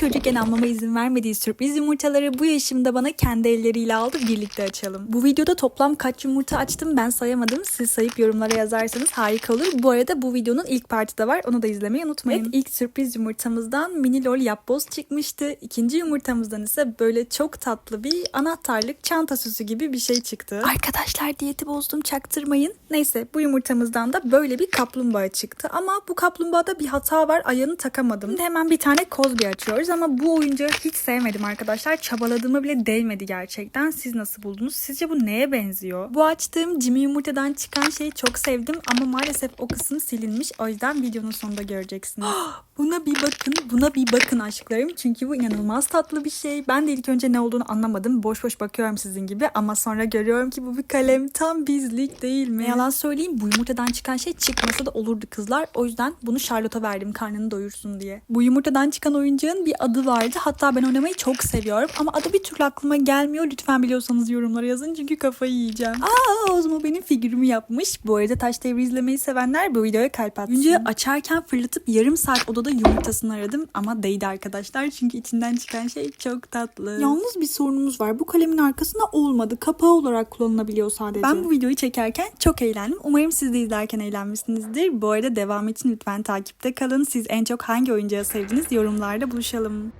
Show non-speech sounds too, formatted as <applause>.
çocukken almama izin vermediği sürpriz yumurtaları bu yaşımda bana kendi elleriyle aldı birlikte açalım. Bu videoda toplam kaç yumurta açtım ben sayamadım. Siz sayıp yorumlara yazarsanız harika olur. Bu arada bu videonun ilk parti de var. Onu da izlemeyi unutmayın. Evet, ilk sürpriz yumurtamızdan mini lol yapboz çıkmıştı. İkinci yumurtamızdan ise böyle çok tatlı bir anahtarlık çanta süsü gibi bir şey çıktı. Arkadaşlar diyeti bozdum çaktırmayın. Neyse bu yumurtamızdan da böyle bir kaplumbağa çıktı. Ama bu kaplumbağada bir hata var. Ayağını takamadım. Şimdi hemen bir tane kozbi açıyoruz ama bu oyuncağı hiç sevmedim arkadaşlar. Çabaladığıma bile değmedi gerçekten. Siz nasıl buldunuz? Sizce bu neye benziyor? Bu açtığım Jimmy yumurtadan çıkan şeyi çok sevdim ama maalesef o kısım silinmiş. O yüzden videonun sonunda göreceksiniz. <gasps> buna bir bakın, buna bir bakın aşklarım. Çünkü bu inanılmaz tatlı bir şey. Ben de ilk önce ne olduğunu anlamadım. Boş boş bakıyorum sizin gibi ama sonra görüyorum ki bu bir kalem. Tam bizlik değil mi? Yalan söyleyeyim bu yumurtadan çıkan şey çıkmasa da olurdu kızlar. O yüzden bunu Charlotte'a verdim karnını doyursun diye. Bu yumurtadan çıkan oyuncağın bir adı vardı. Hatta ben oynamayı çok seviyorum. Ama adı bir türlü aklıma gelmiyor. Lütfen biliyorsanız yorumlara yazın çünkü kafayı yiyeceğim. Aa Ozmo benim figürümü yapmış. Bu arada Taş Devri izlemeyi sevenler bu videoya kalp atsın. Oyuncağı açarken fırlatıp yarım saat odada yumurtasını aradım. Ama değdi arkadaşlar. Çünkü içinden çıkan şey çok tatlı. Yalnız bir sorunumuz var. Bu kalemin arkasında olmadı. Kapağı olarak kullanılabiliyor sadece. Ben bu videoyu çekerken çok eğlendim. Umarım siz de izlerken eğlenmişsinizdir. Bu arada devam için lütfen takipte kalın. Siz en çok hangi oyuncağı sevdiniz? Yorumlarda buluşalım. problem